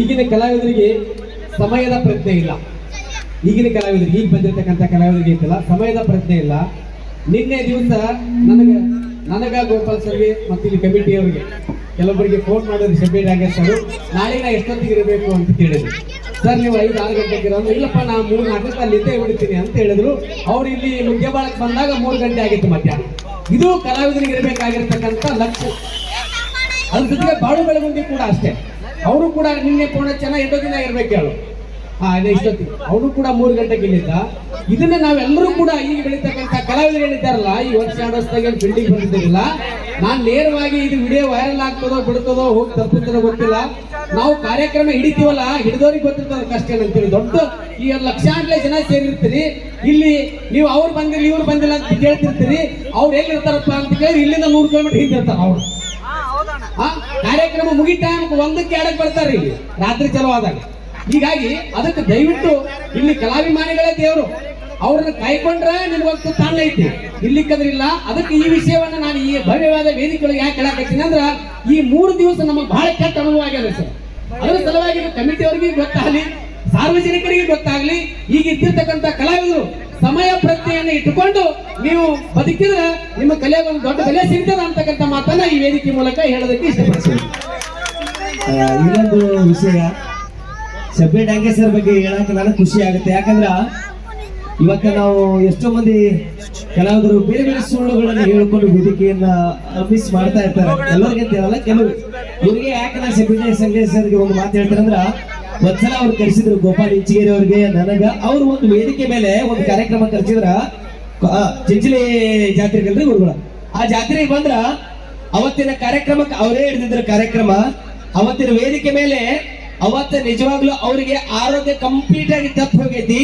ಈಗಿನ ಕಲಾವಿದರಿಗೆ ಸಮಯದ ಪ್ರಜ್ಞೆ ಇಲ್ಲ. ಈಗಿನ ಕಲಾವಿದರಿಗೆ, ಈಗ ಬಂದಿರತಕ್ಕಂಥ ಕಲಾವಿದರಿಗೆ ಇಲ್ಲ ಸಮಯದ ಪ್ರಜ್ಞೆ ಇಲ್ಲ. ನಿನ್ನೆ ದಿವಸ ನನಗೆ, ನನಗ ಗೋಪಾಲ್ ಸರ್ಗೆ ಮತ್ತು ಇಲ್ಲಿ ಕಮಿಟಿಯವರಿಗೆ ಕೆಲವೊಬ್ಬರಿಗೆ ಫೋನ್ ಮಾಡೋದು ಸಬ್ಮಿಟ್ ನಾಗೇಶ್ ಸರ್, ನಾಳೆ ನಾ ಎಷ್ಟೊತ್ತಿಗೆ ಇರಬೇಕು ಅಂತ ಕೇಳಿದ್ರು. ಸರ್, ನೀವು ಐದು, ಆರು ಗಂಟೆಗೆ ಇರೋ ಇಲ್ಲಪ್ಪ, ನಾ ಮೂರು ನಾಲ್ಕು ಅಲ್ಲಿ ಇದ್ದೇ ಬಿಡ್ತೀನಿ ಅಂತ ಹೇಳಿದ್ರು. ಅವ್ರು ಇಲ್ಲಿ ಮುದ್ಯಬಾಳಕ್ಕೆ ಬಂದಾಗ ಮೂರು ಗಂಟೆ ಆಗಿತ್ತು ಮಧ್ಯಾಹ್ನ. ಇದು ಕಲಾವಿದರಿಗೆ ಇರಬೇಕಾಗಿರ್ತಕ್ಕಂಥ ಲಕ್ಷ್ಯ. ಅದ್ರ ಜೊತೆಗೆ ಬಾಳು ಬೆಳವಣಿಗೆ ಕೂಡ ಅಷ್ಟೇ. ಅವರು ಕೂಡ ನಿನ್ನೆ ಪೂರ್ಣ ಚೆನ್ನಾಗಿ ದಿನ ಇರ್ಬೇಕು ಹೇಳು. ಇಷ್ಟೊತ್ತಿಗೆ. ಅವರು ಕೂಡ ಮೂರು ಗಂಟೆಗೆ ಇಲ್ಲಿದ್ದ. ಇದನ್ನ ನಾವೆಲ್ಲರೂ ಕೂಡ ಈಗ ಬೆಳೀತಕ್ಕಂಥ ಕಲಾವಿದರಿದ್ದಾರಲ್ಲ ಈ ವರ್ಷ ಎರಡು ವರ್ಷದಾಗ ಏನು ಬಿಲ್ಡಿಂಗ್ ಬಂದಿದ್ದಿರಲಿಲ್ಲ ನಾನು ನೇರವಾಗಿ ಇದು ವಿಡಿಯೋ ವೈರಲ್ ಆಗ್ತದೋ ಬಿಡ್ತದೋ ಹೋಗಿ ತಪ್ಪಿದ್ರೆ ಗೊತ್ತಿಲ್ಲ. ನಾವು ಕಾರ್ಯಕ್ರಮ ಹಿಡಿತೀವಲ್ಲ, ಹಿಡಿದವ್ರಿಗೆ ಗೊತ್ತಿರ್ತದ ಕಷ್ಟ ಏನಂತೀವಿ ದೊಡ್ಡ ಈ ಲಕ್ಷಾಂತರ ಜನ ಸೇರಿರ್ತೀರಿ. ಇಲ್ಲಿ ನೀವು ಅವ್ರು ಬಂದಿಲ್ಲ, ಇವ್ರು ಬಂದಿಲ್ಲ ಅಂತ ಕೇಳ್ತಿರ್ತೀರಿ. ಅವ್ರು ಎಲ್ಲಿರ್ತಾರಪ್ಪ ಅಂತ ಕೇಳಿ ಇಲ್ಲಿಂದ ನೂರು ಕಿಲೋಮೀಟರ್ ಹಿಂದಿರ್ತಾರ ಅವ್ರು. ಆ ಕಾರ್ಯಕ್ರಮ ಮುಗಿ ಟೈಮ್ ಒಂದಕ್ಕೆ ಎರಡಕ್ಕೆ ಬರ್ತಾರೆ ಇಲ್ಲಿ. ರಾತ್ರಿ ಚಲೋ ಆದಾಗ. ಹೀಗಾಗಿ ಅದಕ್ಕೆ ದಯವಿಟ್ಟು ಇಲ್ಲಿ ಕಲಾಭಿಮಾನಿಗಳೇ ದೇವರು. ಅವ್ರನ್ನ ಕಾಯ್ಕೊಂಡ್ರೆ ನಿಮ್ಗೊಂದು ತಾಣ ಐತಿ. ಇಲ್ಲಿಕ್ಕದ್ರಿಲ್ಲ, ಅದಕ್ಕೆ ಈ ವಿಷಯವನ್ನ ನಾನು ಈ ಭವ್ಯವಾದ ವೇದಿಕೆಗಳಿಗೆ ಯಾಕೆ ಹೇಳಕತ್ತೀನಿ ಅಂದ್ರ, ಈ ಮೂರು ದಿವಸ ನಮಗೆ ಬಹಳ ಕೆಟ್ಟ ಅನುಭವ ಆಗ್ಯದ ಸರ್. ಅದರ ಸಲುವಾಗಿ ಕಮಿಟಿಯವರಿಗೆ ಗೊತ್ತಾಗಲಿ, ಸಾರ್ವಜನಿಕರಿಗೆ ಗೊತ್ತಾಗ್ಲಿ, ಈಗ ಇದ್ದಿರ್ತಕ್ಕಂಥ ಕಲಾವಿದರು ಸಮಯ ಪ್ರಜ್ಞೆಯನ್ನು ಇಟ್ಟುಕೊಂಡು ನೀವು ಬದುಕಿದ್ರೆ ನಿಮ್ಮ ಕಲೆಗೆ ಒಂದು ದೊಡ್ಡ ಕಲೆ ಸಿಗ್ತದ ಅಂತಕ್ಕಂಥ ಮಾತನ್ನ ಈ ವೇದಿಕೆ ಮೂಲಕ ಹೇಳೋದಕ್ಕೆ ಇಷ್ಟಪಡ್ತೀನಿ. ಇನ್ನೊಂದು ವಿಷಯ. ಸಬ್ಬೆ ಸರ್ ಬಗ್ಗೆ ಹೇಳಕ್ಕೆ ನನಗೆ ಖುಷಿ ಆಗುತ್ತೆ. ಯಾಕಂದ್ರ ಇವತ್ತ ನಾವು ಎಷ್ಟೋ ಮಂದಿ ಕಲಾವಿದರು ಬೇರೆ ಬೇರೆ ಸುಳ್ಳುಗಳನ್ನ ಹೇಳ್ಕೊಂಡು ವೇದಿಕೆಯನ್ನ ಮಿಸ್ ಮಾಡ್ತಾ ಇರ್ತಾರೆ. ಎಲ್ಲರಿಗೆ ಅಂತ ಹೇಳಲ್ಲ ಕೆಲವು. ಇವರಿಗೆ ಯಾಕೆ ನಾನು ಸಂಗೇಶ್ ಸರ್ಗೆ ಒಂದು ಮಾತು ಹೇಳ್ತಾರೆ ಅಂದ್ರ ಒಂದ್ಸಲ ಅವ್ರು ಕರೆಸಿದ್ರು ಗೋಪಾಲ್ ಇಂಚಿಗೇರಿ ಅವ್ರಿಗೆ, ನನಗ ಅವ್ರು ಒಂದು ವೇದಿಕೆ ಮೇಲೆ ಒಂದು ಕಾರ್ಯಕ್ರಮ ಕರೆಸಿದ್ರ. ಚಿಂಚಲಿ ಜಾತ್ರೆಗಲ್ರಿ ಊರುಗಳ. ಆ ಜಾತ್ರೆಗೆ ಬಂದ್ರ ಅವತ್ತಿನ ಕಾರ್ಯಕ್ರಮಕ್ಕೆ ಅವರೇ ಹಿಡಿದಿದ್ರ ಕಾರ್ಯಕ್ರಮ. ಅವತ್ತಿನ ವೇದಿಕೆ ಮೇಲೆ ಅವತ್ತ ನಿಜವಾಗ್ಲೂ ಅವರಿಗೆ ಆರೋಗ್ಯ ಕಂಪ್ಲೀಟ್ ಆಗಿ ತಪ್ಪು ಹೋಗೈತಿ.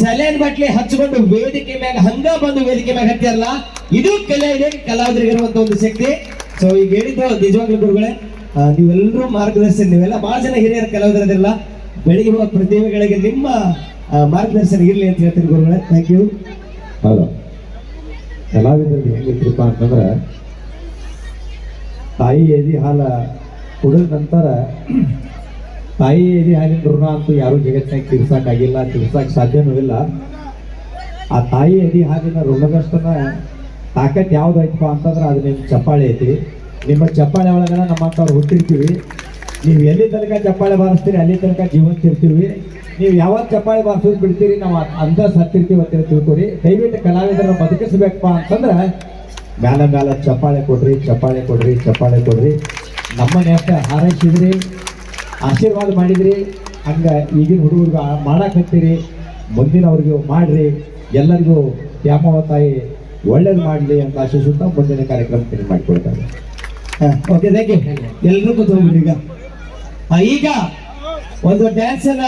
ಸಲೇನ್ ಬಟ್ಲಿ ಹಚ್ಕೊಂಡು ವೇದಿಕೆ ಮ್ಯಾಗ ಹಂಗ ಬಂದು ವೇದಿಕೆ ಮ್ಯಾಗ ಹತ್ತಿರಲ್ಲ, ಇದು ಕಲೆ ಇದೆ ಕಲಾವಿದರಿಗೆ ಇರುವಂತ ಒಂದು ಶಕ್ತಿ. ಸೊ ಈಗ ಹೇಳಿದ್ದು ನಿಜವಾಗ್ಲೂ ಗುರುಗಳೇ ನೀವೆಲ್ಲರೂ ಮಾರ್ಗದರ್ಶನ, ನೀವೆಲ್ಲ ಬಹಳ ಜನ ಹಿರಿಯರ ಕಲಾವಿದರದಿರಲ್ಲ ಬೆಳಿಗ್ಗೆ ಬರುವ ಪ್ರತಿಭೆಗಳಿಗೆ ನಿಮ್ಮ ಮಾರ್ಗದರ್ಶನ ಇರಲಿ ಅಂತ ಹೇಳ್ತೀನಿ ಗುರುಗಳೇ. ಥ್ಯಾಂಕ್ ಯು ಹೌದು. ಕಲಾವಿದರಿಗೆ ಹೆಂಗಿದ್ರಪ್ಪ ಅಂತಂದ್ರೆ, ತಾಯಿ ಎದಿ ಹಾಲ ಕುಡಿದ ನಂತರ ತಾಯಿ ಎದಿ ಹಾಲಿನ ಋಣ ಅಂತೂ ಯಾರು ಜಗತ್ತಿನಾಗ ತೀರ್ಸಕ್ಕಾಗಿಲ್ಲ ತೀರ್ಸಕ್ಕೆ ಸಾಧ್ಯನೂ ಇಲ್ಲ. ಆ ತಾಯಿ ಎದಿ ಹಾಲಿನ ಋಣದಷ್ಟನ್ನ ತಾಕತ್ ಐತಪ್ಪ ಅಂತಂದ್ರೆ ಅದು ನಿಮ್ಮ ಚಪ್ಪಾಳೆ ಐತಿ. ನಿಮ್ಮ ಚಪ್ಪಾಳೆ ಒಳಗನ ನಮ್ಮಂಥವ್ರು ಹುಟ್ಟಿರ್ತೀವಿ. ನೀವು ಎಲ್ಲಿ ತನಕ ಚಪ್ಪಾಳೆ ಬಾರಿಸ್ತೀರಿ, ಅಲ್ಲಿ ತನಕ ಜೀವಂತ ಇರ್ತೀವಿ. ನೀವು ಯಾವಾಗ ಚಪ್ಪಾಳೆ ಬಾರಿಸೋದು ಬಿಡ್ತೀರಿ, ನಾವು ಅಂತ ಸತ್ತಿರ್ತೀವಿ ಅಂತ ತಿಳ್ಕೊರಿ ದಯವಿಟ್ಟು ಕಲಾವಿದರನ್ನ ಬದುಕಿಸ್ಬೇಕಪ್ಪ ಅಂತಂದ್ರೆ, ಮ್ಯಾಲ ಮ್ಯಾಲ ಚಪ್ಪಾಳೆ ಕೊಡ್ರಿ ಚಪ್ಪಾಳೆ ಕೊಡ್ರಿ ಚಪ್ಪಾಳೆ ಕೊಡ್ರಿ. ನಮ್ಮನ್ನ ಅಷ್ಟೇ ಹಾರೈಸಿದ್ರಿ, ಆಶೀರ್ವಾದ ಮಾಡಿದ್ರಿ. ಹಂಗ ಈಗಿನ ಹುಡುಗರಿಗೆ ಮುಂದಿನ ಮುಂದಿನವ್ರಿಗೂ ಮಾಡ್ರಿ. ಎಲ್ಲರಿಗೂ ದ್ಯಾಮವ್ವ ತಾಯಿ ಒಳ್ಳೇದು ಮಾಡಲಿ ಅಂತ ಆಶಿಸುತ್ತಾ ಮುಂದಿನ ಕಾರ್ಯಕ್ರಮ ಮಾಡ್ಕೊಳ್ತಾರೆ ಮಾಡಿಕೊಳ್ತಾರೆ ಓಕೆ ಥ್ಯಾಂಕ್ ಯು ಎಲ್ಲರೂ ಕೂತ್ಕೊಂಡ್ಬಿಡ್ರಿ ಈಗ. ಈಗ ಒಂದು ಡ್ಯಾನ್ಸ್ ಎಲ್ಲ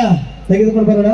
ತೆಗೆದುಕೊಂಡು ಬರೋಣ.